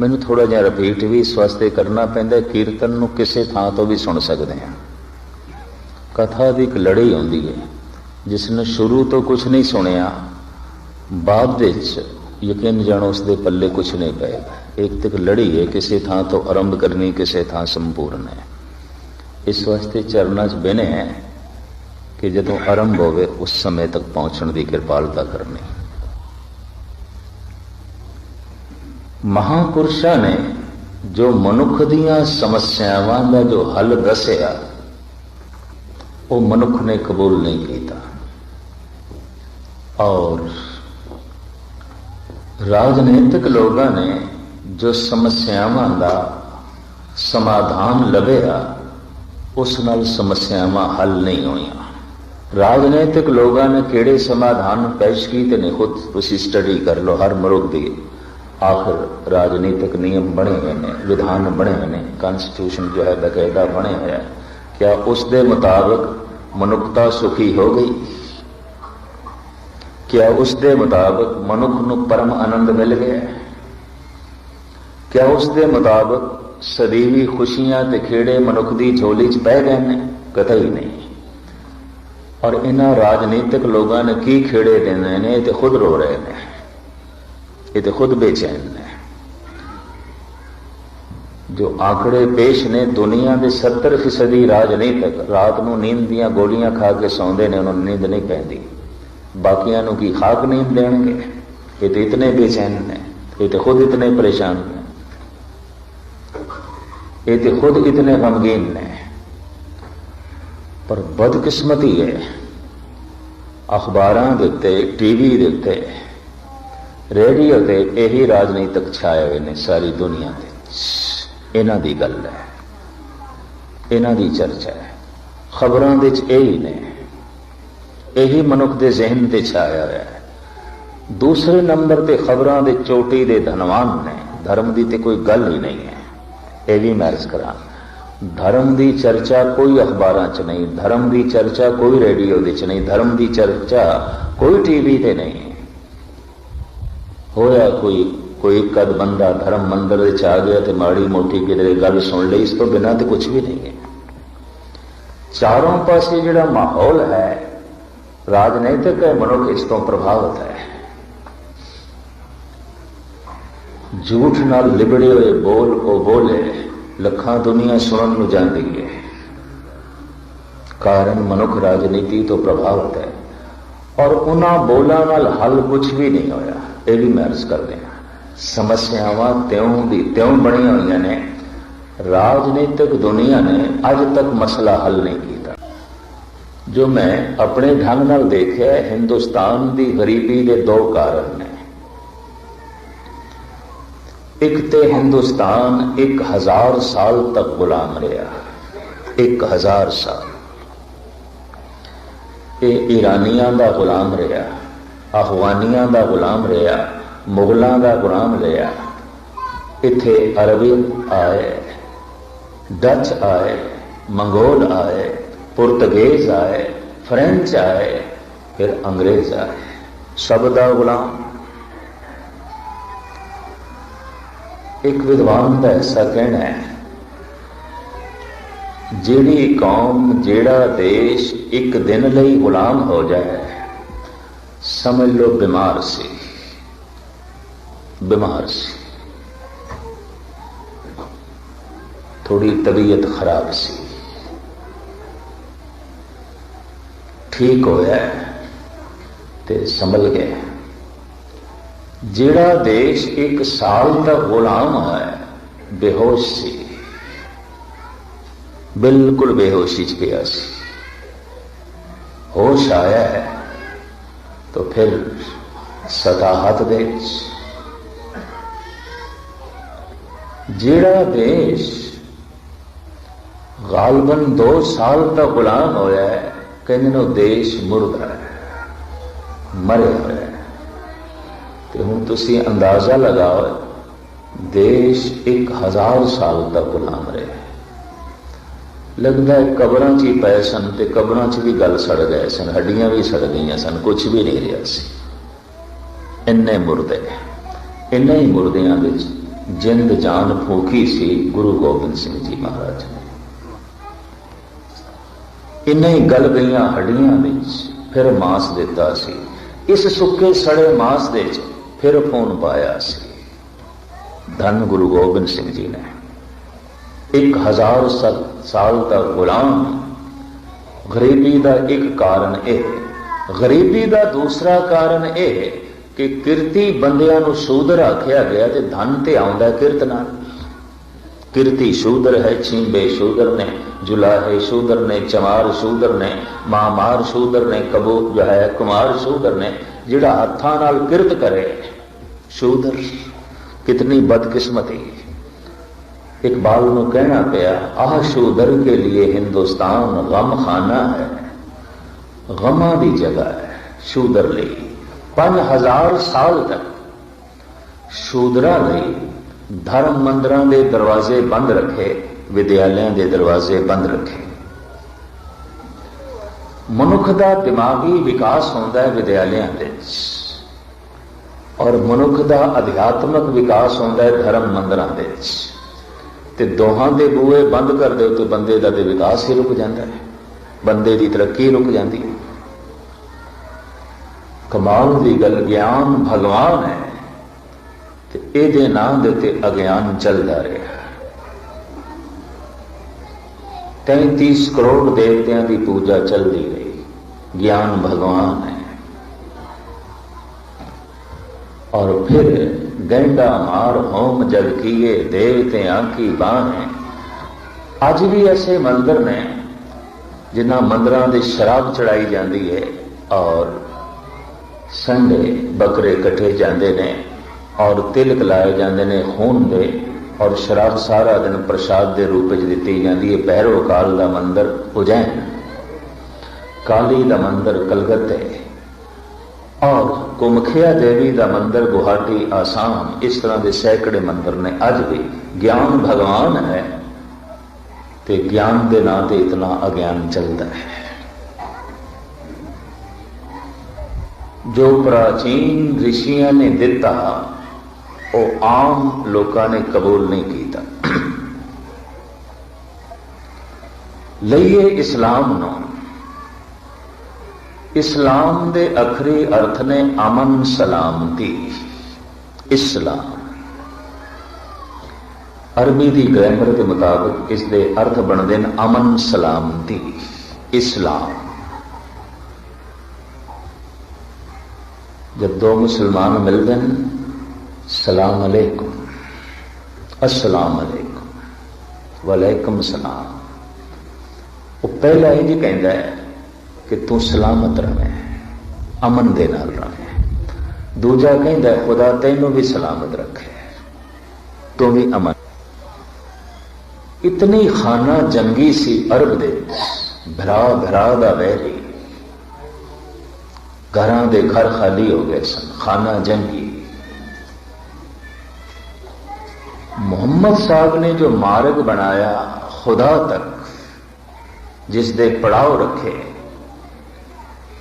ਮੈਨੂੰ ਥੋੜਾ ਜਿਹਾ ਰਿਪੀਟ ਵੀ ਇਸ ਵਾਸਤੇ ਕਰਨਾ ਪੈਂਦਾ ਕੀਰਤਨ ਨੂੰ ਕਿਸੇ ਥਾਂ ਤੋਂ ਵੀ ਸੁਣ ਸਕਦੇ ਹਾਂ। ਕਥਾ ਦੀ ਇੱਕ ਲੜੀ ਆਉਂਦੀ ਹੈ, ਜਿਸ ਨੇ ਸ਼ੁਰੂ ਤੋਂ ਕੁਝ ਨਹੀਂ ਸੁਣਿਆ, ਬਾਅਦ ਵਿੱਚ ਯਕੀਨ ਜਾਣੋ ਉਸ ਦੇ ਪੱਲੇ ਕੁਝ ਨਹੀਂ ਪਏਗਾ ਇੱਕ ਤੱਕ ਲੜੀ ਹੈ, ਕਿਸੇ ਥਾਂ ਤੋਂ ਆਰੰਭ ਕਰਨੀ, ਕਿਸੇ ਥਾਂ ਸੰਪੂਰਨ ਹੈ। ਇਸ ਵਾਸਤੇ ਚਰਨਾਂ 'ਚ ਬਹਿਨੇ ਹੈ ਕਿ ਜਦੋਂ ਆਰੰਭ ਹੋਵੇ, ਉਸ ਸਮੇਂ ਤੱਕ ਪਹੁੰਚਣ ਦੀ ਕਿਰਪਾਲਤਾ ਕਰਨੀ। ਮਹਾਪੁਰਸ਼ਾਂ ਨੇ ਜੋ ਮਨੁੱਖ ਦੀਆਂ ਸਮੱਸਿਆਵਾਂ ਦਾ ਜੋ ਹੱਲ ਦੱਸਿਆ, ਉਹ ਮਨੁੱਖ ਨੇ ਕਬੂਲ ਨਹੀਂ ਕੀਤਾ। ਔਰ ਰਾਜਨੀਤਿਕ ਲੋਕਾਂ ਨੇ ਜੋ ਸਮੱਸਿਆਵਾਂ ਦਾ ਸਮਾਧਾਨ ਲੱਭਿਆ, ਉਸ ਨਾਲ ਸਮੱਸਿਆਵਾਂ ਹੱਲ ਨਹੀਂ ਹੋਈਆਂ। ਰਾਜਨੀਤਿਕ ਲੋਕਾਂ ਨੇ ਕਿਹੜੇ ਸਮਾਧਾਨ ਪੇਸ਼ ਕੀਤੇ ਨੇ ਖੁਦ ਤੁਸੀਂ ਸਟੱਡੀ ਕਰ ਲਓ, ਹਰ ਮਰੁੱਖ ਦੀ। ਆਖਰ ਰਾਜਨੀਤਿਕ ਨਿਯਮ ਬਣੇ ਹੋਏ ਨੇ, ਵਿਧਾਨ ਬਣੇ ਹੋਏ ਨੇ ਕਨਸਟੀਟਿਊਸ਼ਨ ਜੋ ਹੈ ਬਕਾਇਦਾ ਬਣੇ ਹੋਇਆ ਹੈ। ਕਿਆ ਉਸ ਦੇ ਮੁਤਾਬਕ ਮਨੁੱਖਤਾ ਸੁਖੀ ਹੋ ਗਈ? ਕਿਆ ਉਸ ਦੇ ਮੁਤਾਬਕ ਮਨੁੱਖ ਨੂੰ ਪਰਮ ਆਨੰਦ ਮਿਲ ਗਿਆ ਕਿਆ ਉਸ ਦੇ ਮੁਤਾਬਕ ਸਦੀਵੀ ਖੁਸ਼ੀਆਂ ਤੇ ਖੇੜੇ ਮਨੁੱਖ ਦੀ ਝੋਲੀ 'ਚ ਪੈ ਗਏ ਨੇ? ਕਤਈ ਨਹੀਂ। ਔਰ ਇਹਨਾਂ ਰਾਜਨੀਤਿਕ ਲੋਕਾਂ ਨੇ ਕੀ ਖੇੜੇ ਦੇਣੇ ਨੇ ਤੇ ਖੁਦ ਰੋ ਰਹੇ ਨੇ? ਇਹ ਤੇ ਖੁਦ ਬੇਚੈਨ ਨੇ ਜੋ ਆંકੜੇ ਪੇਸ਼ ਨੇ ਦੁਨੀਆ ਦੇ 70% ਤੱਕ, ਰਾਤ ਨੂੰ ਨੀਂਦ ਦੀਆਂ ਗੋਲੀਆਂ ਖਾ ਕੇ ਸੌਂਦੇ ਨੇ, ਉਹਨਾਂ ਨੂੰ ਨੀਂਦ ਨਹੀਂ ਪੈਂਦੀ। ਬਾਕੀਆਂ ਨੂੰ ਕੀ ਖਾਕ ਨੀਂਦ ਦੇਣਗੇ? ਇਹ ਤੇ ਇਤਨੇ ਬੇਚੈਨ ਨੇ, ਇਹ ਤੇ ਖੁਦ ਇਤਨੇ ਪਰੇਸ਼ਾਨ ਨੇ। ਇਹ ਤੇ ਖੁਦ ਇਤਨੇ ਗਮਗੀਨ ਨੇ। ਪਰ ਬਦਕਿਸਮਤੀ ਹੈ। ਅਖਬਾਰਾਂ ਦੇ ਉੱਤੇ, ਟੀਵੀ ਦੇ ਉੱਤੇ ਰੇਡੀਓ ਤੇ ਇਹੀ ਰਾਜਨੀਤਿਕ ਛਾਏ ਹੋਏ ਨੇ ਸਾਰੀ ਦੁਨੀਆ ਦੇ ਇਹਨਾਂ ਦੀ ਗੱਲ ਹੈ। ਇਹਨਾਂ ਦੀ ਚਰਚਾ ਹੈ। ਖਬਰਾਂ ਦੇ ਵਿੱਚ ਇਹੀ ਨੇ। ਇਹੀ ਮਨੁੱਖ ਦੇ ਜ਼ਿਹਨ ਤੇ ਛਾਇਆ ਹੋਇਆ ਹੈ। ਦੂਸਰੇ ਨੰਬਰ ਤੇ ਖਬਰਾਂ ਦੇ ਚੋਟੀ ਦੇ ਧਨਵਾਨ ਨੇ। ਧਰਮ ਦੀ ਤੇ ਕੋਈ ਗੱਲ ਹੀ ਨਹੀਂ ਹੈ। ਇਹ ਵੀ ਮੈਂ ਅਰਜ਼ ਕਰਾਂ। ਧਰਮ ਦੀ ਚਰਚਾ ਕੋਈ ਅਖਬਾਰਾਂ 'ਚ ਨਹੀਂ। ਧਰਮ ਦੀ ਚਰਚਾ ਕੋਈ ਰੇਡੀਓ ਦੇ 'ਚ ਨਹੀਂ। ਧਰਮ ਦੀ ਚਰਚਾ ਕੋਈ ਟੀਵੀ ਤੇ ਨਹੀਂ। ਹੋਇਆ ਕੋਈ ਕੋਈ ਕਦ ਬੰਦਾ ਧਰਮ ਮੰਦਰ ਵਿੱਚ ਆ ਗਿਆ ਤੇ ਮਾੜੀ ਮੋਟੀ ਕਿਤੇ ਗੱਲ ਸੁਣ ਲਈ, ਇਸ ਤੋਂ ਬਿਨਾਂ ਤੇ ਕੁਝ ਵੀ ਨਹੀਂ ਹੈ। ਚਾਰੋਂ ਪਾਸੇ ਜਿਹੜਾ ਮਾਹੌਲ ਹੈ, ਰਾਜਨੀਤਿਕ ਹੈ, ਮਨੁੱਖ ਇਸ ਤੋਂ ਪ੍ਰਭਾਵਿਤ ਹੈ। ਝੂਠ ਨਾਲ ਲਿਬੜੇ ਹੋਏ ਬੋਲ, ਉਹ ਬੋਲੇ ਲੱਖਾਂ ਦੁਨੀਆ ਸੁਣਨ ਨੂੰ ਜਾਂਦੀ ਹੈ। ਕਾਰਨ ਮਨੁੱਖ ਰਾਜਨੀਤੀ ਤੋਂ ਪ੍ਰਭਾਵਿਤ ਹੈ। ਔਰ ਉਹਨਾਂ ਬੋਲਾਂ ਨਾਲ ਹੱਲ ਕੁਝ ਵੀ ਨਹੀਂ ਹੋਇਆ। ਇਹ ਵੀ ਮੈਂ ਅਰਜ਼ ਕਰਦੇ ਹਾਂ। ਸਮੱਸਿਆਵਾਂ ਤਿਉਂ ਦੀ ਤਿਉਂ ਬਣੀਆਂ ਹੋਈਆਂ ਨੇ। ਰਾਜਨੀਤਿਕ ਦੁਨੀਆ ਨੇ ਅੱਜ ਤੱਕ ਮਸਲਾ ਹੱਲ ਨਹੀਂ ਕੀਤਾ। ਜੋ ਮੈਂ ਆਪਣੇ ਢੰਗ ਨਾਲ ਦੇਖਿਆ, ਹਿੰਦੁਸਤਾਨ ਦੀ ਗਰੀਬੀ ਦੇ ਦੋ ਕਾਰਨ ਨੇ। ਇੱਕ ਤੇ ਹਿੰਦੁਸਤਾਨ 1000 ਸਾਲ ਤੱਕ ਗੁਲਾਮ ਰਿਹਾ। 1000 ਸਾਲ। ਇਹ ਈਰਾਨੀਆਂ ਦਾ ਗੁਲਾਮ ਰਿਹਾ। ਅਫਗਾਨੀਆਂ ਦਾ ਗੁਲਾਮ ਰਿਹਾ, ਮੁਗਲਾਂ ਦਾ ਗੁਲਾਮ ਰਿਹਾ। ਇੱਥੇ ਅਰਬੀ ਆਏ, ਡੱਚ ਆਏ, ਮੰਗੋਲ ਆਏ, ਪੁਰਤਗਾਜ਼ ਆਏ, ਫ੍ਰੈਂਚ ਆਏ, ਫਿਰ ਅੰਗਰੇਜ਼ ਆਏ। ਸਭ ਦਾ ਗੁਲਾਮ। ਇੱਕ ਵਿਦਵਾਨ ਦਾ ਐਸਾ ਕਹਿਣਾ ਹੈ, ਜਿਹੜੀ ਕੌਮ, ਜਿਹੜਾ ਦੇਸ਼ ਇੱਕ ਦਿਨ ਲਈ ਗੁਲਾਮ ਹੋ ਜਾਏ ਸਮਝ ਲਓ, ਬਿਮਾਰ ਸੀ। ਬਿਮਾਰ ਸੀ। ਥੋੜੀ ਤਬੀਅਤ ਖਰਾਬ ਸੀ। ਠੀਕ ਹੋਇਆ ਤੇ ਸੰਭਲ ਗਿਆ। ਜਿਹੜਾ ਦੇਸ਼ ਇੱਕ ਸਾਲ ਤੱਕ ਗੁਲਾਮ ਹੈ, ਬੇਹੋਸ਼ ਸੀ। ਬਿਲਕੁਲ ਬੇਹੋਸ਼ੀ ਚ ਪਿਆ ਸੀ। ਹੋਸ਼ ਆਇਆ ਹੈ। तो फिर सताहत ਦੇ ਜਿਹੜਾ ਦੇਸ਼ ਗਾਲਬਨ 2 ਸਾਲ ਤੱਕ ਗੁਲਾਮ ਹੋਇਆ ਹੈ ਕਹਿੰਦੇ ਨੇ ਉਹ ਦੇਸ਼ ਮੁਰਦਾ ਹੈ ਮਰਿਆ ਹੋਇਆ ਹੈ ਤੇ ਹੁਣ ਤੁਸੀਂ ਅੰਦਾਜ਼ਾ ਲਗਾਓ ਦੇਸ਼ 1000 ਸਾਲ ਤੱਕ ਗੁਲਾਮ ਰਿਹਾ ਲੱਗਦਾ ਕਬਰਾਂ 'ਚ ਹੀ ਪਏ ਸਨ ਤੇ ਕਬਰਾਂ 'ਚ ਵੀ ਗੱਲ ਸੜ ਗਏ ਸਨ, ਹੱਡੀਆਂ ਵੀ ਸੜ ਗਈਆਂ ਸਨ ਕੁਝ ਵੀ ਨਹੀਂ ਰਿਹਾ ਸੀ। ਇੰਨੇ ਮੁਰਦੇ, ਇੰਨੇ ਹੀ ਮੁਰਦਿਆਂ ਵਿੱਚ ਜਿੰਦ ਜਾਨ ਫੂਕੀ ਸੀ ਗੁਰੂ ਗੋਬਿੰਦ ਸਿੰਘ ਜੀ ਮਹਾਰਾਜ ਨੇ। ਇੰਨੇ ਹੀ ਗਲ ਗਈਆਂ ਹੱਡੀਆਂ ਵਿੱਚ, ਫਿਰ ਮਾਸ ਦਿੱਤਾ ਸੀ। ਇਸ ਸੁੱਕੇ ਸੜੇ ਮਾਸ ਦੇ ਵਿੱਚ ਫਿਰ ਫੋਨ ਪਾਇਆ ਸੀ। ਧੰਨ ਗੁਰੂ ਗੋਬਿੰਦ ਸਿੰਘ ਜੀ ਨੇ। ਇੱਕ ਹਜ਼ਾਰ ਸਾਲ ਦਾ ਗੁਲਾਮ ਗਰੀਬੀ ਦਾ ਇੱਕ ਕਾਰਨ ਇਹ ਗਰੀਬੀ ਦਾ ਦੂਸਰਾ ਕਾਰਨ ਇਹ ਕਿ ਕਿਰਤੀ ਬੰਦਿਆਂ ਨੂੰ ਸ਼ੂਦਰ ਆਖਿਆ ਗਿਆ ਤੇ ਧਨ ਤੇ ਆਉਂਦਾ ਕਿਰਤ ਨਾਲ। ਕਿਰਤੀ ਸ਼ੂਦਰ ਹੈ, ਛਿੰਬੇ ਸ਼ੂਦਰ ਨੇ, ਜੁਲਾਹੇ ਸ਼ੂਦਰ ਨੇ, ਚਮਾਰ ਸ਼ੂਦਰ ਨੇ, ਮਾਮਾਰ ਸ਼ੂਦਰ ਨੇ ਕਬੂ ਜੋ ਹੈ, ਕੁਮਾਰ ਸ਼ੂਦਰ ਨੇ, ਜਿਹੜਾ ਹੱਥਾਂ ਨਾਲ ਕਿਰਤ ਕਰੇ, ਸ਼ੂਦਰ ਕਿਤਨੀ ਬਦਕਿਸਮਤੀ ਇਕਬਾਲ ਨੂੰ ਕਹਿਣਾ ਪਿਆ ਆਹ ਸ਼ੂਦਰ ਕੇ ਲਈ ਹਿੰਦੁਸਤਾਨ ਗਮ ਖਾਨਾ ਹੈ ਗਮਾਂ ਦੀ ਜਗ੍ਹਾ ਹੈ ਸ਼ੂਦਰ ਲਈ 5000 ਸਾਲ ਤੱਕ ਸ਼ੂਦਰਾਂ ਲਈ ਧਰਮ ਮੰਦਰਾਂ ਦੇ ਦਰਵਾਜ਼ੇ ਬੰਦ ਰੱਖੇ ਵਿਦਿਆਲਿਆਂ ਦੇ ਦਰਵਾਜ਼ੇ ਬੰਦ ਰੱਖੇ ਮਨੁੱਖ ਦਾ ਦਿਮਾਗੀ ਵਿਕਾਸ ਹੁੰਦਾ ਹੈ ਵਿਦਿਆਲਿਆਂ ਦੇ ਔਰ ਮਨੁੱਖ ਦਾ ਅਧਿਆਤਮਕ ਵਿਕਾਸ ਹੁੰਦਾ ਹੈ ਧਰਮ ਮੰਦਰਾਂ ਵਿੱਚ ਤੇ ਦੋਹਾਂ ਦੇ ਬੂਹੇ ਬੰਦ ਕਰ ਦਿਓ ਤੇ ਬੰਦੇ ਦਾ ਤੇ ਵਿਕਾਸ ਹੀ ਰੁਕ ਜਾਂਦਾ ਹੈ। ਬੰਦੇ ਦੀ ਤਰੱਕੀ ਰੁਕ ਜਾਂਦੀ ਹੈ। ਕਮਾਲ ਦੀ ਗੱਲ, ਗਿਆਨ ਭਗਵਾਨ ਹੈ। ਤੇ ਇਹਦੇ ਨਾਂ ਦੇ ਉੱਤੇ ਅਗਿਆਨ ਚੱਲਦਾ ਰਿਹਾ 33 ਕਰੋੜ ਦੇਵਤਿਆਂ ਦੀ ਪੂਜਾ ਚੱਲਦੀ ਰਹੀ। ਗਿਆਨ ਭਗਵਾਨ ਹੈ। ਔਰ ਫਿਰ ਗੈਂਡਾ ਮਾਰ ਹੋਮ ਜਗ ਕੀਏ ਦੇਵਤੇ ਆਂਕੀ ਬਾਹ ਅੱਜ ਵੀ ਐਸੇ ਮੰਦਰ ਨੇ, ਜਿਨ੍ਹਾਂ ਮੰਦਰਾਂ ਦੇ ਸ਼ਰਾਬ ਚੜਾਈ ਜਾਂਦੀ ਹੈ ਔਰ ਸੰਡੇ ਬੱਕਰੇ ਇਕੱਠੇ ਜਾਂਦੇ ਨੇ ਔਰ ਤਿਲਕ ਲਾਏ ਜਾਂਦੇ ਨੇ ਖੂਨ ਦੇ ਔਰ ਸ਼ਰਾਬ ਸਾਰਾ ਦਿਨ ਪ੍ਰਸ਼ਾਦ ਦੇ ਰੂਪ ਵਿੱਚ ਦਿੱਤੀ ਜਾਂਦੀ ਹੈ ਪਹਿਰੋ ਕਾਲ ਦਾ ਮੰਦਰ ਉਜੈਨ। ਕਾਲੀ ਦਾ ਮੰਦਰ ਕਲਕੱਤੇ। ਔਰ ਕੁਮਖਿਆ ਦੇਵੀ ਦਾ ਮੰਦਰ ਗੁਹਾਟੀ ਆਸਾਮ, ਇਸ ਤਰ੍ਹਾਂ ਦੇ ਸੈਂਕੜੇ ਮੰਦਰ ਨੇ। ਅੱਜ ਵੀ ਗਿਆਨ ਭਗਵਾਨ ਹੈ ਤੇ ਗਿਆਨ ਦੇ ਨਾਂ ਤੇ ਇਤਨਾ ਅਗਿਆਨ ਚੱਲਦਾ ਹੈ। ਜੋ ਪ੍ਰਾਚੀਨ ਰਿਸ਼ੀਆਂ ਨੇ ਦਿੱਤਾ, ਉਹ ਆਮ ਲੋਕਾਂ ਨੇ ਕਬੂਲ ਨਹੀਂ ਕੀਤਾ। ਲਈਏ ਇਸਲਾਮ ਨੂੰ। ਇਸਲਾਮ ਦੇ ਅਖਰੀ ਅਰਥ ਨੇ ਅਮਨ ਸਲਾਮਤੀ। ਇਸਲਾਮ। ਅਰਬੀ ਦੀ ਗ੍ਰਾਮਰ ਦੇ ਮੁਤਾਬਕ ਇਸ ਦੇ ਅਰਥ ਬਣਦੇ ਨੇ ਅਮਨ ਸਲਾਮਤੀ। ਇਸਲਾਮ। ਜਦ ਦੋ ਮੁਸਲਮਾਨ ਮਿਲਦੇ ਨੇ, ਸਲਾਮ ਅਲੈਕੁਮ, ਅਸਲਾਮ ਅਲੈਕੁਮ, ਵਲੈਕੁਮ ਸਲਾਮ। ਉਹ ਪਹਿਲਾਂ ਇਹ ਜੀ ਕਹਿੰਦਾ ਹੈ ਕਿ ਤੂੰ ਸਲਾਮਤ ਰਹੇ ਅਮਨ ਦੇ ਨਾਲ ਰਹੇ ਦੂਜਾ ਕਹਿੰਦਾ, ਖੁਦਾ ਤੈਨੂੰ ਵੀ ਸਲਾਮਤ ਰੱਖੇ। ਤੂੰ ਵੀ ਅਮਨ। ਇਤਨੀ ਖਾਨਾ ਜੰਗੀ ਸੀ ਅਰਬ ਦੇ ਭਰਾ ਭਰਾ ਦਾ ਵੈਰੀ ਘਰਾਂ ਦੇ ਘਰ ਖਾਲੀ ਹੋ ਗਏ ਸਨ, ਖਾਨਾ ਜੰਗੀ। ਮੁਹੰਮਦ ਸਾਹਿਬ ਨੇ ਜੋ ਮਾਰਗ ਬਣਾਇਆ, ਖੁਦਾ ਤੱਕ, ਜਿਸ ਦੇ ਪੜਾਅ ਰੱਖੇ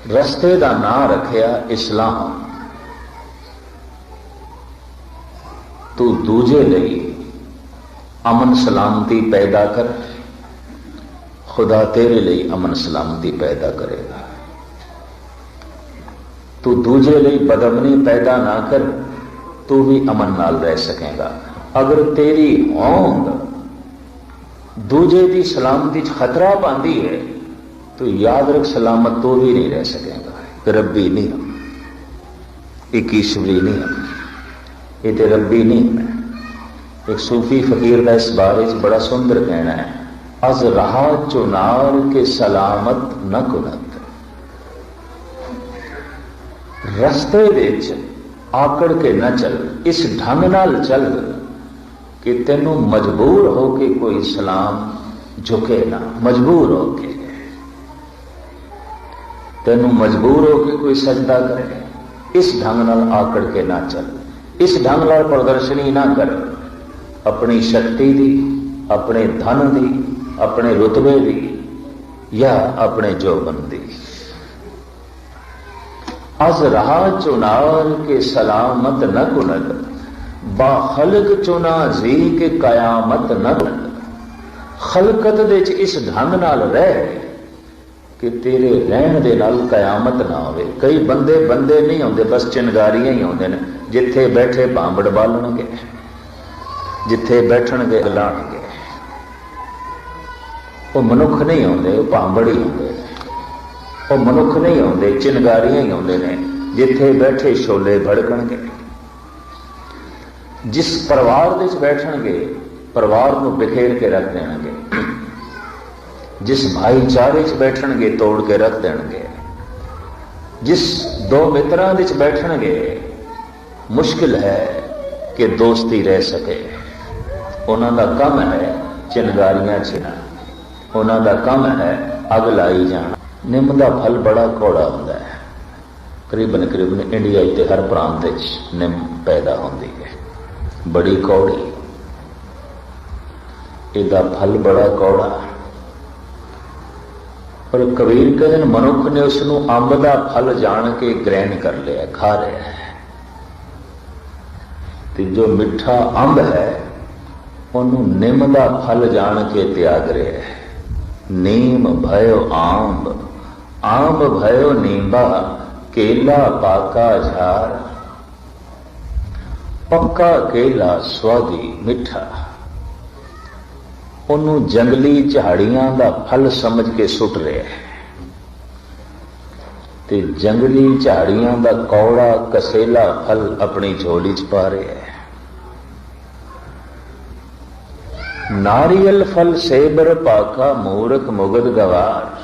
ਰਸਤੇ ਦਾ ਨਾਂ ਰੱਖਿਆ ਇਸਲਾਮ ਤੂੰ ਦੂਜੇ ਲਈ ਅਮਨ ਸਲਾਮਤੀ ਪੈਦਾ ਕਰ ਖੁਦਾ ਤੇਰੇ ਲਈ ਅਮਨ ਸਲਾਮਤੀ ਪੈਦਾ ਕਰੇਗਾ ਤੂੰ ਦੂਜੇ ਲਈ ਬਦਮਨੀ ਪੈਦਾ ਨਾ ਕਰ ਤੂੰ ਵੀ ਅਮਨ ਨਾਲ ਰਹਿ ਸਕੇਗਾ ਅਗਰ ਤੇਰੀ ਹੋਂਦ ਦੂਜੇ ਦੀ ਸਲਾਮਤੀ 'ਚ ਖਤਰਾ ਪਾਉਂਦੀ ਹੈ तो याद रख, सलामत तो भी नहीं रह सकेगा। रब्बी नहीं हम। एक ईश्वरी नहीं ये तो रब्बी नहीं एक सूफी फकीर का इस बारे बड़ा सुंदर कहना है, अज रहा चुनार के सलामत न कुनत। रस्ते विच आकड़ के न चल, इस ढंग नाल चल, कि तेनों मजबूर हो के कोई सलाम झुके ना, मजबूर हो के ਤੈਨੂੰ ਮਜਬੂਰ ਹੋ ਕੇ ਕੋਈ ਸਜਦਾ ਕਰੇ। ਇਸ ਢੰਗ ਨਾਲ ਆਕੜ ਕੇ ਨਾ ਚੱਲ। ਇਸ ਢੰਗ ਨਾਲ ਪ੍ਰਦਰਸ਼ਨੀ ਨਾ ਕਰ। ਆਪਣੀ ਸ਼ਕਤੀ ਦੀ, ਆਪਣੇ ਧਨ ਦੀ, ਆਪਣੇ ਰੁਤਬੇ ਦੀ ਜਾਂ ਆਪਣੇ ਜੋਬਨ ਦੀ। ਅਜ਼ ਰਹਾ ਚੁਨਾਰ ਕੇ ਸਲਾਮਤ ਨ ਕੁਨਦ ਬਾ ਖਲਕ ਚੁਨਾ ਜੀ ਕੇ ਕਿਆਮਤ ਨਾ ਬਣ ਖਲਕਤ ਦੇ ਚ ਇਸ ਢੰਗ ਨਾਲ ਰਹਿ। ਕਿ ਤੇਰੇ ਰਹਿਣ ਦੇ ਨਾਲ ਕਿਆਮਤ ਨਾ ਹੋਵੇ। ਕਈ ਬੰਦੇ ਬੰਦੇ ਨਹੀਂ ਹੁੰਦੇ ਬਸ ਚਿੰਗਾਰੀਆਂ ਹੀ ਆਉਂਦੇ ਨੇ। ਜਿੱਥੇ ਬੈਠੇ ਭਾਂਬੜ ਬਾਲਣਗੇ, ਜਿੱਥੇ ਬੈਠਣਗੇ ਲਾਣਗੇ ਉਹ ਮਨੁੱਖ ਨਹੀਂ ਹੁੰਦੇ ਉਹ ਭਾਂਬੜ ਹੀ ਹੁੰਦੇ ਨੇ। ਉਹ ਮਨੁੱਖ ਨਹੀਂ ਹੁੰਦੇ ਚਿੰਗਾਰੀਆਂ ਹੀ ਹੁੰਦੇ ਨੇ। ਜਿੱਥੇ ਬੈਠੇ ਛੋਲੇ ਭੜਕਣਗੇ। ਜਿਸ ਪਰਿਵਾਰ ਦੇ ਵਿੱਚ ਬੈਠਣਗੇ, ਪਰਿਵਾਰ ਨੂੰ ਬਿਖੇਰ ਕੇ ਰੱਖ ਦੇਣਗੇ। ਜਿਸ ਭਾਈਚਾਰੇ 'ਚ ਬੈਠਣਗੇ ਤੋੜ ਕੇ ਰੱਖ ਦੇਣਗੇ। ਜਿਸ ਦੋ ਮਿੱਤਰਾਂ ਵਿੱਚ ਬੈਠਣਗੇ, ਮੁਸ਼ਕਿਲ ਹੈ ਕਿ ਦੋਸਤੀ ਰਹਿ ਸਕੇ। ਉਹਨਾਂ ਦਾ ਕੰਮ ਹੈ ਚਿੰਗਾਰੀਆਂ ਛਿਣਾ। ਉਹਨਾਂ ਦਾ ਕੰਮ ਹੈ ਅਗ ਲਾਈ ਜਾਣਾ। ਨਿੰਮ ਦਾ ਫਲ ਬੜਾ ਕੌੜਾ ਹੁੰਦਾ ਹੈ। ਕਰੀਬਨ ਕਰੀਬਨ ਇੰਡੀਆ ਤੇ ਹਰ ਪ੍ਰਾਂਤ ਵਿੱਚ ਨਿੰਮ ਪੈਦਾ ਹੁੰਦੀ ਹੈ। ਬੜੀ ਕੌੜੀ। ਇਹਦਾ ਫਲ ਬੜਾ ਕੌੜਾ। ਪਰ ਕਬੀਰ ਕਹਿੰਦੇ ਮਨੁੱਖ ਨੇ ਉਸ ਨੂੰ ਅੰਬ ਦਾ ਫਲ ਜਾਣ ਕੇ ਗ੍ਰਹਿਣ ਕਰ ਲਿਆ, ਖਾ ਰਿਹਾ ਹੈ। ਤੇ ਜੋ ਮਿੱਠਾ ਅੰਬ ਹੈ, ਉਹਨੂੰ ਨਿੰਮ ਦਾ ਫਲ ਜਾਣ ਕੇ ਤਿਆਗ ਰਿਹਾ ਹੈ। ਨੀਮ ਭਇਓ ਆਂਬ ਆਂਬ ਭਇਓ ਨੀਂਬਾ, ਕੇਲਾ ਪਾਕਾ ਝਾਰ। ਪੱਕਾ ਕੇਲਾ ਸਵਾਦੀ ਮਿੱਠਾ। ਉਹਨੂੰ ਜੰਗਲੀ ਝਾੜੀਆਂ ਦਾ ਫਲ ਸਮਝ ਕੇ ਸੁੱਟ ਰਿਹਾ ਹੈ। ਤੇ ਜੰਗਲੀ ਝਾੜੀਆਂ ਦਾ ਕੌੜਾ ਕਸੇਲਾ ਫਲ ਆਪਣੀ ਝੋਲੀ 'ਚ ਪਾ ਰਿਹਾ ਹੈ। ਨਾਰੀਅਲ ਫਲ ਸੇਬਰ ਪਾਕਾ ਮੂਰਖ ਮੁਗਦ ਗਵਾਰ।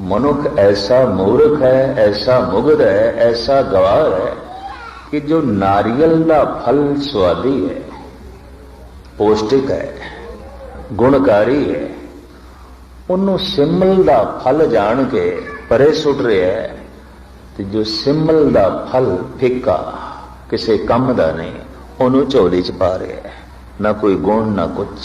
ਮਨੁੱਖ ਐਸਾ ਮੂਰਖ ਹੈ, ਐਸਾ ਮੁਗਦ ਹੈ, ਐਸਾ ਗਵਾਰ ਹੈ ਕਿ ਜੋ ਨਾਰੀਅਲ ਦਾ ਫਲ ਸਵਾਦੀ ਹੈ, ਪੌਸ਼ਟਿਕ ਹੈ। ਗੁਣਕਾਰੀ ਹੈ। ਉਹਨੂੰ ਸਿਮਲ ਦਾ ਫਲ ਜਾਣ ਕੇ ਪਰੇ ਸੁੱਟ ਰਿਹਾ ਹੈ ਤੇ ਜੋ ਸਿਮਲ ਦਾ ਫਲ ਫਿੱਕਾ ਕਿਸੇ ਕੰਮ ਦਾ ਨਹੀਂ, ਉਹਨੂੰ ਝੋਲੀ 'ਚ ਪਾ ਰਿਹਾ ਹੈ। ਨਾ ਕੋਈ ਗੁਣ, ਨਾ ਕੁਛ।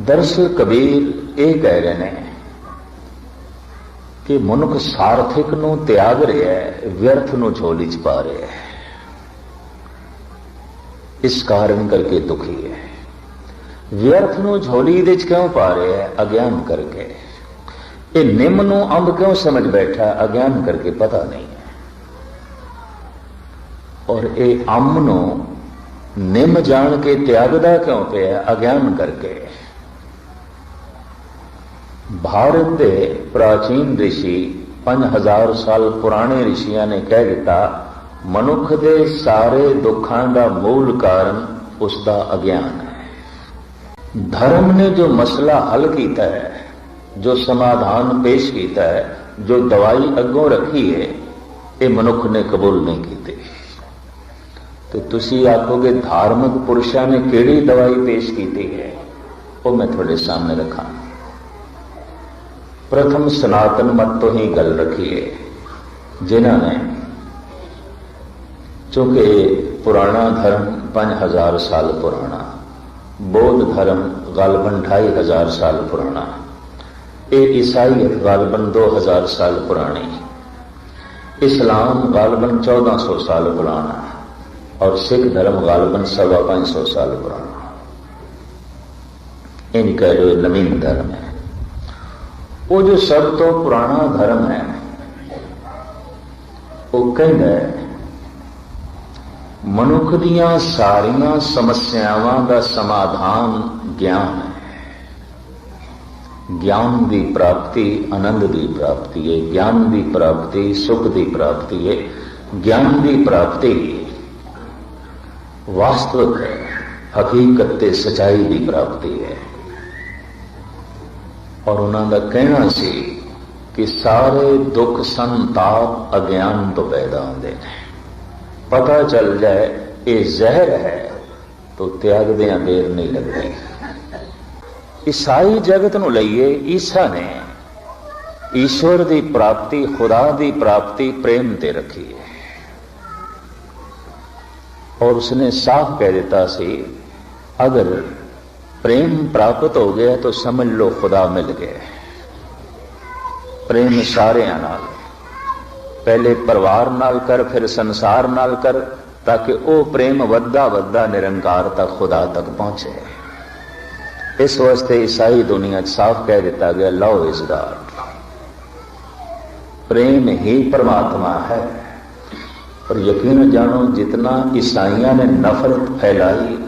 ਦਰਸਲ ਕਬੀਰ ਇਹ ਕਹਿ ਰਹੇ ਨੇ ਕਿ ਮਨੁੱਖ ਸਾਰਥਿਕ ਨੂੰ ਤਿਆਗ ਰਿਹਾ ਹੈ, ਵਿਅਰਥ ਨੂੰ ਝੋਲੀ 'ਚ ਪਾ ਰਿਹਾ ਹੈ। ਇਸ ਕਾਰਨ ਕਰਕੇ ਦੁਖੀ ਹੈ। ਵਿਅਰਥ ਨੂੰ ਝੋਲੀ ਵਿੱਚ ਕਿਉਂ ਪਾ ਰਿਹਾ ਹੈ? ਅਗਿਆਨ ਕਰਕੇ। ਇਹ ਨਿੰਮ ਨੂੰ ਅੰਬ ਕਿਉਂ ਸਮਝ ਬੈਠਾ ਅਗਿਆਨ ਕਰਕੇ ਪਤਾ ਨਹੀਂ ਹੈ। ਔਰ ਇਹ ਅੰਬ ਨੂੰ ਨਿੰਮ ਜਾਣ ਕੇ ਤਿਆਗਦਾ ਕਿਉਂ ਪਿਆ ਅਗਿਆਨ ਕਰਕੇ। ਭਾਰਤ ਦੇ ਪ੍ਰਾਚੀਨ ઋષਿ 5000 ਸਾਲ ਪੁਰਾਣੇ ઋષਿਆਂ ਨੇ ਕਹਿ ਦਿੱਤਾ ਮਨੁੱਖ ਦੇ ਸਾਰੇ ਦੁੱਖਾਂ ਦਾ ਮੂਲ ਕਾਰਨ ਉਸ ਦਾ ਅਗਿਆਨ ਹੈ ਧਰਮ ਨੇ ਜੋ ਮਸਲਾ ਹੱਲ ਕੀਤਾ ਹੈ ਜੋ ਸਮਾਧਾਨ ਪੇਸ਼ ਕੀਤਾ ਹੈ ਜੋ ਦਵਾਈ ਅੱਗੋਂ ਰੱਖੀ ਹੈ ਇਹ ਮਨੁੱਖ ਨੇ ਕਬੂਲ ਨਹੀਂ ਕੀਤੀ ਤੇ ਤੁਸੀਂ ਆਖੋਗੇ ਧਾਰਮਿਕ ਪੁਰਸ਼ਾਂ ਨੇ ਕਿਹੜੀ ਦਵਾਈ ਪੇਸ਼ ਕੀਤੀ ਹੈ ਉਹ ਮੈਂ ਤੁਹਾਡੇ ਸਾਹਮਣੇ ਰੱਖਾਂ ਪ੍ਰਥਮ ਸਨਾਤਨ ਮਤ ਤੋਂ ਹੀ ਗੱਲ चूँकि पुराना धर्म पाँच हज़ार साल पुराना, बौद्ध धर्म गालबन ढाई हज़ार साल पुराना, एक ईसाई गालबन दो हज़ार साल पुरानी, इस्लाम गालबन चौदह सौ साल पुराना, और सिख धर्म गालबन सवा पाँच सौ साल पुराना। इनका जो नवीन धर्म है, वो जो सब तो पुराना धर्म है, वो कहीं है ਮਨੁੱਖ ਦੀਆਂ ਸਾਰੀਆਂ ਸਮੱਸਿਆਵਾਂ ਦਾ ਸਮਾਧਾਨ ਗਿਆਨ ਹੈ। ਗਿਆਨ ਦੀ ਪ੍ਰਾਪਤੀ ਆਨੰਦ ਦੀ ਪ੍ਰਾਪਤੀ ਹੈ, ਗਿਆਨ ਦੀ ਪ੍ਰਾਪਤੀ ਸੁਖ ਦੀ ਪ੍ਰਾਪਤੀ ਹੈ। ਗਿਆਨ ਦੀ ਪ੍ਰਾਪਤੀ ਵਾਸਤਵਿਕ ਹੈ, ਹਕੀਕਤ ਤੇ ਸਚਾਈ ਦੀ ਪ੍ਰਾਪਤੀ ਹੈ। ਔਰ ਉਹਨਾਂ ਦਾ ਕਹਿਣਾ ਸੀ ਕਿ ਸਾਰੇ ਦੁੱਖ ਸੰਤਾਪ ਅਗਿਆਨ ਤੋਂ ਪੈਦਾ ਹੁੰਦੇ ਨੇ। ਪਤਾ ਚੱਲ ਜਾਏ ਇਹ ਜ਼ਹਿਰ ਹੈ ਤਾਂ ਤਿਆਗਦਿਆਂ ਦੇਰ ਨਹੀਂ ਲੱਗਦੀ ਈਸਾਈ ਜਗਤ ਨੂੰ ਲਈਏ ਈਸਾ ਨੇ ਈਸ਼ਵਰ ਦੀ ਪ੍ਰਾਪਤੀ ਖੁਦਾ ਦੀ ਪ੍ਰਾਪਤੀ ਪ੍ਰੇਮ ਤੇ ਰੱਖੀ ਹੈ और उसने साफ कह देता सी अगर प्रेम प्राप्त हो गया तो समझ लो खुदा मिल गया प्रेम सारे नाल ਪਹਿਲੇ ਪਰਿਵਾਰ ਨਾਲ ਕਰ, ਫਿਰ ਸੰਸਾਰ ਨਾਲ ਕਰ, ਤਾਂ ਕਿ ਉਹ ਪ੍ਰੇਮ ਵੱਧਾ ਵੱਧਾ ਨਿਰੰਕਾਰ ਤੱਕ ਖੁਦਾ ਤੱਕ ਪਹੁੰਚੇ। ਇਸ ਵਾਸਤੇ ਈਸਾਈ ਦੁਨੀਆ 'ਚ ਸਾਫ਼ ਕਹਿ ਦਿੱਤਾ ਗਿਆ ਲਵ ਇਜ਼ ਗॉड प्रेम ही परमात्मा है और यकीन जानो जितना ईसाइया ने नफरत फैलाई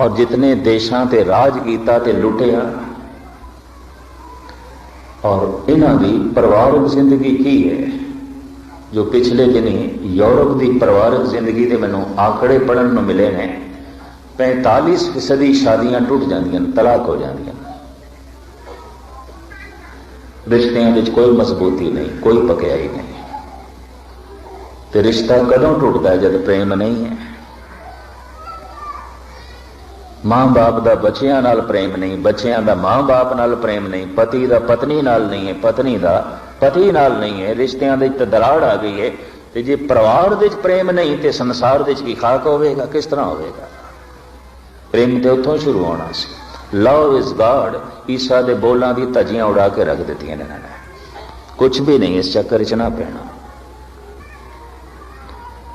और जितने देशों ते राज किया ते लुटिया और इन्हों की परिवारक जिंदगी की है ਜੋ ਪਿਛਲੇ ਦਿਨੀ ਯੂਰਪ ਦੀ ਪਰਿਵਾਰਕ ਜ਼ਿੰਦਗੀ ਦੇ ਮੈਨੂੰ ਆંકੜੇ ਪੜਨ ਨੂੰ ਮਿਲੇ ਨੇ 45% ਸ਼ਾਦੀਆਂ ਟੁੱਟ ਜਾਂਦੀਆਂ ਨੇ, ਤਲਾਕ ਹੋ ਜਾਂਦੀਆਂ ਨੇ। ਰਿਸ਼ਤਿਆਂ ਵਿੱਚ ਕੋਈ ਮਜ਼ਬੂਤੀ ਨਹੀਂ, ਕੋਈ ਪਕਿਆਈ ਨਹੀਂ। ਤੇ ਰਿਸ਼ਤਾ ਕਦੋਂ ਟੁੱਟਦਾ ਜਦ ਪ੍ਰੇਮ ਨਹੀਂ ਹੈ? ਮਾਂ-ਬਾਪ ਦਾ ਬੱਚਿਆਂ ਨਾਲ ਪ੍ਰੇਮ ਨਹੀਂ, ਬੱਚਿਆਂ ਦਾ ਮਾਂ-ਬਾਪ ਨਾਲ ਪ੍ਰੇਮ ਨਹੀਂ, ਪਤੀ ਦਾ ਪਤਨੀ ਨਾਲ ਨਹੀਂ ਹੈ, ਪਤਨੀ ਦਾ ਪਤੀ ਨਾਲ ਨਹੀਂ ਹੈ, ਰਿਸ਼ਤਿਆਂ ਦੇ ਵਿੱਚ ਦਰਾੜ ਆ ਗਈ ਹੈ। ਤੇ ਜੇ ਪਰਿਵਾਰ ਦੇ ਵਿੱਚ ਪ੍ਰੇਮ ਨਹੀਂ ਤੇ ਸੰਸਾਰ ਦੇ ਵਿੱਚ ਕੀ ਖਾਕ ਹੋਵੇਗਾ, ਕਿਸ ਤਰ੍ਹਾਂ ਹੋਵੇਗਾ? ਪ੍ਰੇਮ ਤੇ ਉੱਥੋਂ ਸ਼ੁਰੂ ਹੋਣਾ ਸੀ। ਲਵ ਇਜ਼ ਗਾਡ ਈਸਾ ਦੇ ਬੋਲਾਂ ਦੀ ਤਜੀਆਂ ਉਡਾ ਕੇ ਰੱਖ ਦਿੱਤੀਆਂ ਇਹਨਾਂ ਨੇ। ਕੁਝ ਵੀ ਨਹੀਂ, ਇਸ ਚੱਕਰ 'ਚ ਨਾ ਪੈਣਾ।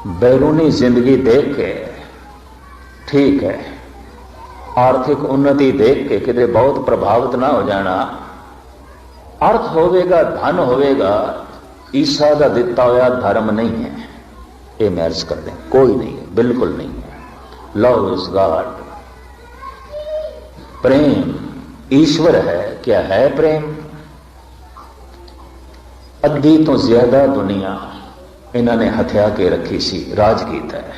ਬੈਰੂਨੀ ਜ਼ਿੰਦਗੀ ਦੇਖ ਕੇ, ਠੀਕ ਹੈ। ਆਰਥਿਕ ਉન્નਤੀ ਦੇਖ ਕੇ ਕਿਤੇ ਬਹੁਤ ਪ੍ਰਭਾਵਿਤ ਨਾ ਹੋ ਜਾਣਾ। ਅਰਥ ਹੋਵੇਗਾ, ਧਨ ਹੋਵੇਗਾ, ਈਸਾ ਦਾ ਦਿੱਤਾ ਹੋਇਆ ਧਰਮ ਨਹੀਂ ਹੈ। ਇਹ ਮੈਰਜ ਕਰਦੇ ਕੋਈ ਨਹੀਂ ਹੈ, ਬਿਲਕੁਲ ਨਹੀਂ ਹੈ। ਲਵ ਇਜ਼ ਗਾਡ ਪ੍ਰੇਮ ਈਸ਼ਵਰ ਹੈ, ਕਿਆ ਹੈ ਪ੍ਰੇਮ? ਅੱਧੀ ਤੋਂ ਜ਼ਿਆਦਾ ਦੁਨੀਆ ਇਹਨਾਂ ਨੇ ਹਥਿਆ ਕੇ ਰੱਖੀ ਸੀ ਰਾਜ ਕੀਤਾ ਹੈ।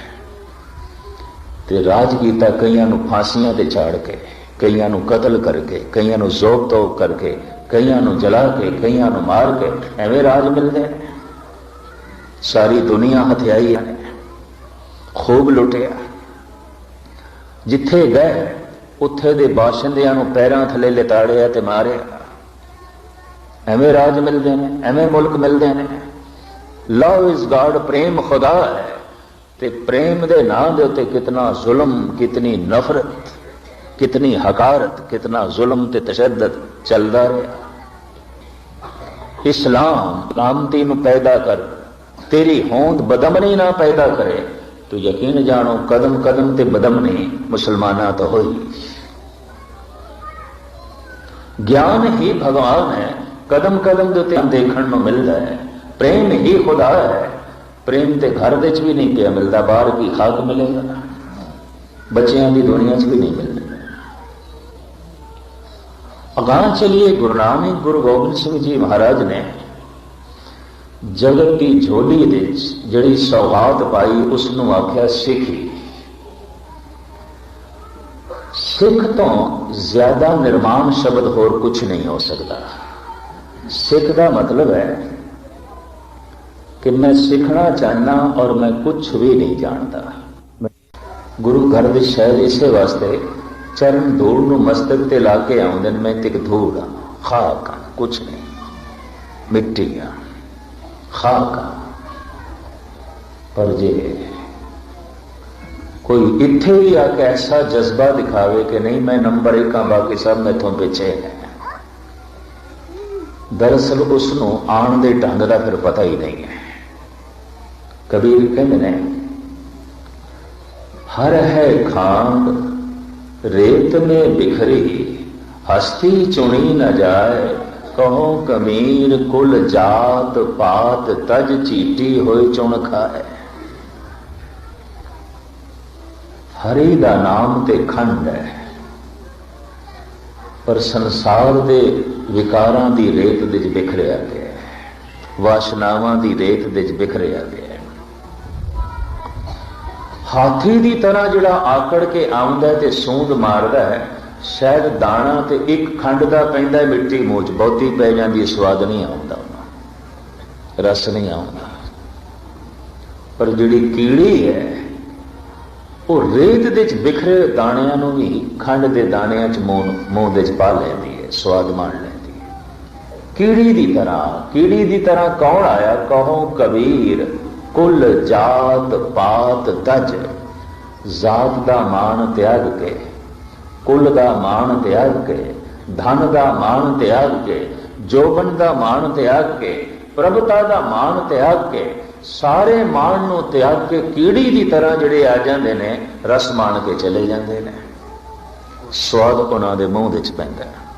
ਤੇ ਰਾਜ ਕੀਤਾ ਕਈਆਂ ਨੂੰ ਫਾਂਸੀਆਂ ਤੇ ਚਾੜ ਕੇ, ਕਈਆਂ ਨੂੰ ਕਤਲ ਕਰਕੇ, ਕਈਆਂ ਨੂੰ ਜ਼ੋਬ ਤੋਬ ਕਰਕੇ ਕਈਆਂ ਨੂੰ ਜਲਾ ਕੇ, ਕਈਆਂ ਨੂੰ ਮਾਰ ਕੇ ਐਵੇਂ ਰਾਜ ਮਿਲਦੇ ਨੇ। ਸਾਰੀ ਦੁਨੀਆ ਹਥਿਆਈ ਹੈ। ਖੂਬ ਲੁੱਟਿਆ। ਜਿੱਥੇ ਗਏ, ਉੱਥੇ ਦੇ ਬਾਸ਼ਿੰਦਿਆਂ ਨੂੰ ਪੈਰਾਂ ਥੱਲੇ ਲਿਤਾੜਿਆ ਤੇ ਮਾਰਿਆ। ਐਵੇਂ ਰਾਜ ਮਿਲਦੇ ਨੇ, ਐਵੇਂ ਮੁਲਕ ਮਿਲਦੇ ਨੇ। ਲਵ ਇਜ਼ ਗਾਡ ਪ੍ਰੇਮ ਖੁਦਾ ਹੈ। ਤੇ ਪ੍ਰੇਮ ਦੇ ਨਾਂ ਦੇ ਉੱਤੇ ਕਿਤਨਾ ਜ਼ੁਲਮ, ਕਿਤਨੀ ਨਫ਼ਰਤ। ਕਿਤਨੀ ਹਕਾਰਤ ਕਿਤਨਾ ਜ਼ੁਲਮ ਤੇ ਤਸ਼ੱਦਦ ਚੱਲਦਾ ਰਿਹਾ ਇਸਲਾਮ ਕਾਮਤੀ ਨੂੰ ਪੈਦਾ ਕਰ ਤੇਰੀ ਹੋਂਦ ਬਦਮਨੀ ਨਾ ਪੈਦਾ ਕਰੇ ਤੂੰ ਯਕੀਨ ਜਾਣੋ ਕਦਮ ਕਦਮ ਤੇ ਬਦਮਨੀ ਮੁਸਲਮਾਨਾਂ ਤੋਂ ਹੋਈ ਗਿਆਨ ਹੀ ਭਗਵਾਨ ਹੈ ਕਦਮ ਕਦਮ ਦੇ ਉੱਤੇ ਦੇਖਣ ਨੂੰ ਮਿਲਦਾ ਹੈ ਪ੍ਰੇਮ ਹੀ ਖੁਦਾ ਹੈ ਪ੍ਰੇਮ ਤੇ ਘਰ ਦੇ ਵਿੱਚ ਵੀ ਨਹੀਂ ਪਿਆ ਮਿਲਦਾ ਬਾਹਰ ਕੀ ਖਾਕ ਮਿਲੇਗਾ ਬੱਚਿਆਂ ਦੀ ਦੁਨੀਆ 'ਚ ਵੀ ਨਹੀਂ ਮਿਲਦਾ ਅਗਾਹ ਚਲਿਏ ਗੁਰੂ ਨਾਨਕ, ਗੁਰੂ ਗੋਬਿੰਦ ਸਿੰਘ ਜੀ ਮਹਾਰਾਜ ਨੇ। ਜਗਤ ਦੀ ਝੋਲੀ ਦੇ ਜਿਹੜੀ ਸੌਗਾਤ ਪਾਈ ਉਸ ਨੂੰ ਆਖਿਆ ਸਿੱਖੀ। ਸਿੱਖ ਤੋਂ ਜ਼ਿਆਦਾ ਨਿਰਮਾਣ ਸ਼ਬਦ ਹੋਰ ਕੁਝ ਨਹੀਂ ਹੋ ਸਕਦਾ। ਸਿੱਖ ਦਾ ਮਤਲਬ ਹੈ ਕਿ ਮੈਂ ਸਿੱਖਣਾ ਚਾਹਨਾ ਔਰ ਮੈਂ ਕੁਝ ਵੀ ਨਹੀਂ ਜਾਣਦਾ। ਗੁਰੂ ਘਰ ਦੇ ਸ਼ਹਿਰ ਇਸੇ ਵਾਸਤੇ ਚਰਨ ਧੂੜ ਨੂੰ ਮਸਤਕ ਤੇ ਲਾ ਕੇ ਆਉਂਦੇ ਨੇ ਮੈਂ ਤੇ ਧੂੜ ਆ। ਖਾਕ ਕੁਛ ਨਹੀਂ। ਮਿੱਟੀ ਆ। ਖਾਕ ਪਰ ਜੇ ਕੋਈ ਇੱਥੇ ਵੀ ਆ ਕੇ ਐਸਾ ਜਜ਼ਬਾ ਦਿਖਾਵੇ ਕਿ ਨਹੀਂ, ਮੈਂ ਨੰਬਰ 1 ਆ, ਬਾਕੀ ਸਭ ਮੈਥੋਂ ਪਿੱਛੇ ਹੈ ਦਰਅਸਲ ਉਸ ਨੂੰ ਆਣ ਦੇ ਢੰਗ ਦਾ ਫਿਰ ਪਤਾ ਹੀ ਨਹੀਂ ਹੈ। ਕਬੀਰ ਕਹਿੰਦੇ ਨੇ, ਹਰ ਹੈ ਖਾਂਡ ਰੇਤ ਮੇ ਬਿਖਰੀ, ਹਸਤੀ ਚੁਣੀ न ਜਾਏ, ਕਹੋ ਕਬੀਰ ਕੁਲ ਜਾਤ ਪਾਤ ਤਜ ਚੀਟੀ ਹੋਏ ਚੁਣ ਖਾਏ। ਹਰੀ ਦਾ ਨਾਮ ਤੇ ਖੰਡ ਹੈ, ਪਰ ਸੰਸਾਰ ਦੇ ਵਿਕਾਰਾਂ ਦੀ ਰੇਤ ਵਿੱਚ ਬਿਖਰਿਆ ਗਿਆ ਵਾਸ਼ਨਾਵਾਂ ਦੀ ਰੇਤ ਵਿੱਚ ਬਿਖਰਿਆ ਗਿਆ ਹਾਥੀ ਦੀ ਤਰ੍ਹਾਂ ਜਿਹੜਾ ਆਕੜ ਕੇ ਆਉਂਦਾ ਤੇ ਸੂੰਦ ਮਾਰਦਾ ਹੈ, ਸ਼ਾਇਦ ਦਾਣਾ ਤੇ ਇੱਕ ਖੰਡ ਦਾ ਪੈਂਦਾ ਮਿੱਟੀ ਮੂੰਹ ਬਹੁਤੀ ਪੈ ਜਾਂਦੀ ਸਵਾਦ ਨਹੀਂ ਆਉਂਦਾ ਉਹਨਾਂ ਰਸ ਨਹੀਂ ਆਉਂਦਾ। ਪਰ ਜਿਹੜੀ ਕੀੜੀ ਹੈ, ਉਹ ਰੇਤ ਦੇ ਵਿੱਚ ਬਿਖਰੇ ਦਾਣਿਆਂ ਨੂੰ ਵੀ ਖੰਡ ਦੇ ਦਾਣਿਆਂ 'ਚ ਮੂੰਹ ਮੂੰਹ ਦੇ 'ਚ ਪਾ ਲੈਂਦੀ ਹੈ, ਸਵਾਦ ਮਾਣ ਲੈਂਦੀ ਹੈ। ਕੀੜੀ ਦੀ ਤਰ੍ਹਾਂ, ਕੀੜੀ ਦੀ ਤਰ੍ਹਾਂ ਕੌਣ ਆਇਆ? ਕਹੋ ਕਬੀਰ। ਕੁੱਲ ਜਾਤ ਪਾਤ ਤਜ, ਜਾਤ ਦਾ ਮਾਣ ਤਿਆਗ ਕੇ, ਕੁੱਲ ਦਾ ਮਾਣ ਤਿਆਗ ਕੇ, ਧਨ ਦਾ ਮਾਣ ਤਿਆਗ ਕੇ, ਜੋਬਨ ਦਾ ਮਾਣ ਤਿਆਗ ਕੇ, ਪ੍ਰਭਤਾ ਦਾ ਮਾਣ ਤਿਆਗ ਕੇ, ਸਾਰੇ ਮਾਣ ਨੂੰ ਤਿਆਗ ਕੇ ਕੀੜੀ ਦੀ ਤਰ੍ਹਾਂ ਜਿਹੜੇ ਆ ਜਾਂਦੇ ਨੇ, ਰਸ ਮਾਣ ਕੇ ਚਲੇ ਜਾਂਦੇ ਨੇ। ਸਵਾਦ ਉਹਨਾਂ ਦੇ ਮੂੰਹ ਵਿੱਚ ਪੈਂਦਾ ਹੈ।